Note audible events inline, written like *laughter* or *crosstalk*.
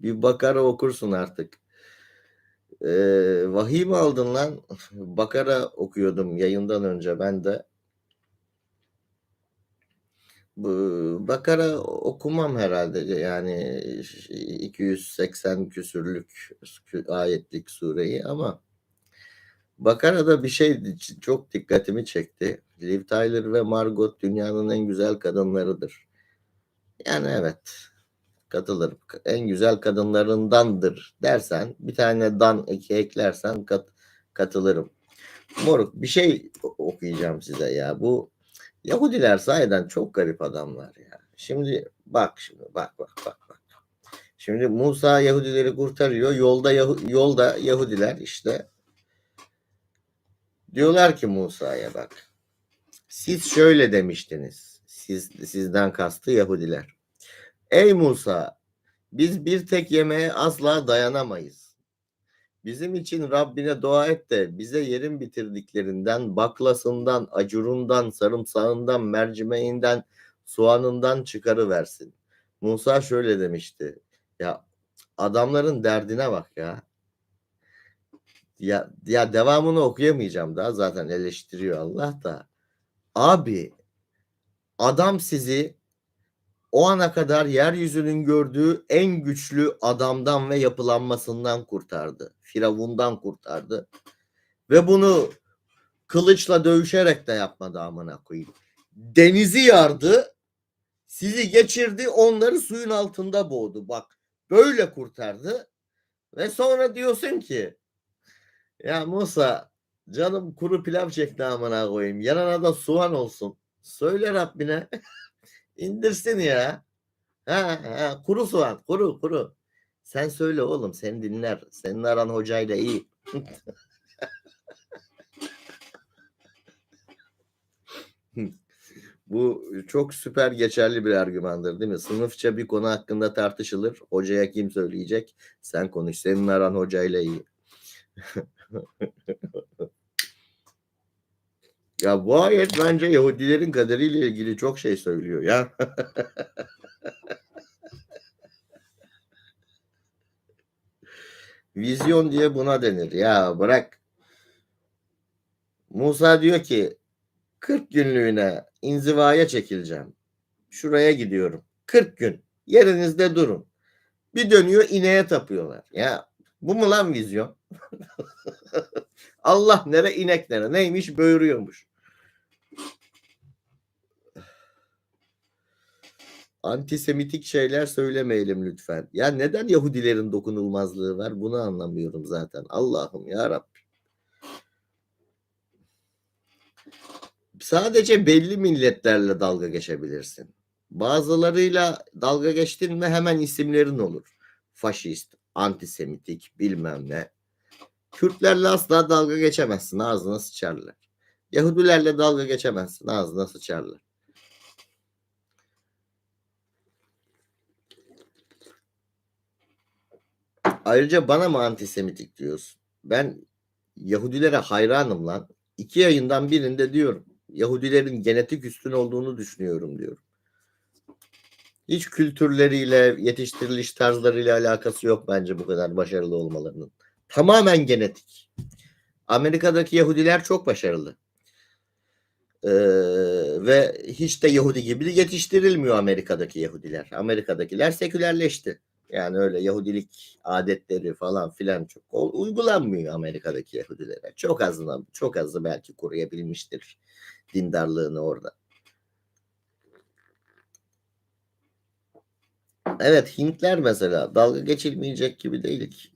Bir Bakara okursun artık. Ee, vahiy mi aldın lan? *laughs* Bakara okuyordum yayından önce ben de. Bakara okumam herhalde yani 280 küsürlük ayetlik sureyi ama Bakara'da bir şey çok dikkatimi çekti. Liv Tyler ve Margot dünyanın en güzel kadınlarıdır. Yani evet katılırım. En güzel kadınlarındandır dersen bir tane dan eki eklersen kat, katılırım. Moruk bir şey okuyacağım size ya. Bu Yahudiler sahiden çok garip adamlar ya. Şimdi bak şimdi bak bak bak bak. Şimdi Musa Yahudileri kurtarıyor. Yolda Yahu- yolda Yahudiler işte diyorlar ki Musa'ya bak. Siz şöyle demiştiniz. Siz sizden kastı Yahudiler. Ey Musa, biz bir tek yemeğe asla dayanamayız. Bizim için Rabbine dua et de bize yerin bitirdiklerinden, baklasından, acurundan, sarımsağından, mercimeğinden, soğanından çıkarıversin. Musa şöyle demişti. Ya adamların derdine bak ya. Ya, ya devamını okuyamayacağım daha zaten eleştiriyor Allah da. Abi adam sizi o ana kadar yeryüzünün gördüğü en güçlü adamdan ve yapılanmasından kurtardı. Firavundan kurtardı. Ve bunu kılıçla dövüşerek de yapmadı amına koyayım. Denizi yardı. Sizi geçirdi, onları suyun altında boğdu. Bak böyle kurtardı. Ve sonra diyorsun ki ya Musa canım kuru pilav çekti amına koyayım. Yanına da soğan olsun. Söyle Rabbine. *laughs* İndirsin ya. Ha, ha, kuru soğan, kuru kuru. Sen söyle oğlum, sen dinler. Senin aran hocayla iyi. *laughs* Bu çok süper geçerli bir argümandır değil mi? Sınıfça bir konu hakkında tartışılır. Hocaya kim söyleyecek? Sen konuş. Senin aran hocayla iyi. *laughs* ya bu ayet bence Yahudilerin kaderiyle ilgili çok şey söylüyor ya. *laughs* Vizyon diye buna denir. Ya bırak. Musa diyor ki 40 günlüğüne inzivaya çekileceğim. Şuraya gidiyorum. 40 gün. Yerinizde durun. Bir dönüyor ineğe tapıyorlar. Ya bu mu lan vizyon? *laughs* Allah nere inek nere neymiş böğürüyormuş. Antisemitik şeyler söylemeyelim lütfen. Ya neden Yahudilerin dokunulmazlığı var? Bunu anlamıyorum zaten. Allah'ım ya Rabbi. Sadece belli milletlerle dalga geçebilirsin. Bazılarıyla dalga geçtin mi hemen isimlerin olur. Faşist, antisemitik, bilmem ne. Kürtlerle asla dalga geçemezsin. Ağzına sıçarlar. Yahudilerle dalga geçemezsin. Ağzına sıçarlar. Ayrıca bana mı antisemitik diyorsun? Ben Yahudilere hayranım lan. İki yayından birinde diyorum. Yahudilerin genetik üstün olduğunu düşünüyorum diyorum. Hiç kültürleriyle, yetiştiriliş tarzlarıyla alakası yok bence bu kadar başarılı olmalarının. Tamamen genetik. Amerika'daki Yahudiler çok başarılı. Ee, ve hiç de Yahudi gibi yetiştirilmiyor Amerika'daki Yahudiler. Amerika'dakiler sekülerleşti. Yani öyle Yahudilik adetleri falan filan çok uygulanmıyor Amerika'daki Yahudilere. Çok azından, çok azı belki koruyabilmiştir dindarlığını orada. Evet Hintler mesela dalga geçilmeyecek gibi değil ki.